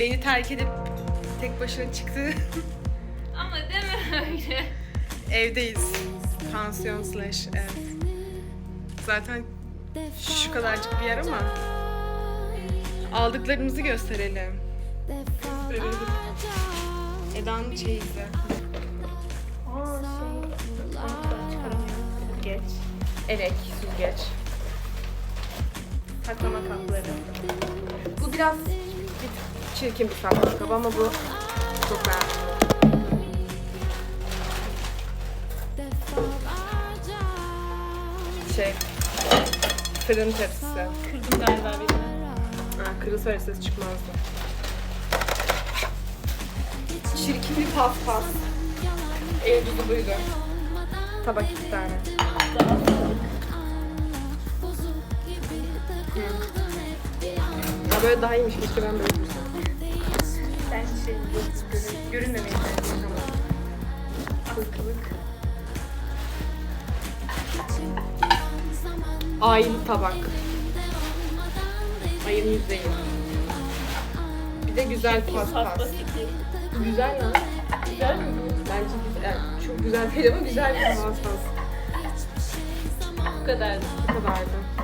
Beni terk edip tek başına çıktı. Ama deme öyle. Evdeyiz. Pansiyon slash ev. Zaten şu kadarcık bir yer ama aldıklarımızı gösterelim. Eda'nın çeyizi. Aa şey. Geç. Elek, süzgeç. Saklama kapları. Bu biraz bir çirkin bir saklama kabı ama bu çok beğendim. Şey, fırın tepsisi. Kırdım galiba birini. Ha, kırılsa ses çıkmazdı. Çirkin bir paspas. Ucuzu buydu. Tabak iki tane. Ya böyle daha iyiymiş. Keşke ben böyle yapsam. Ben şey Görün, görünmemeyi tercih ediyorum. Kılık. Aylı tabak. Ayın yüzeyi. Bir de güzel paspas. Pasta. Güzel lan. Güzel mi? Bence güzel. Yani çok güzel değil ama güzel bir paspas. Bu kadar. Bu kadardı.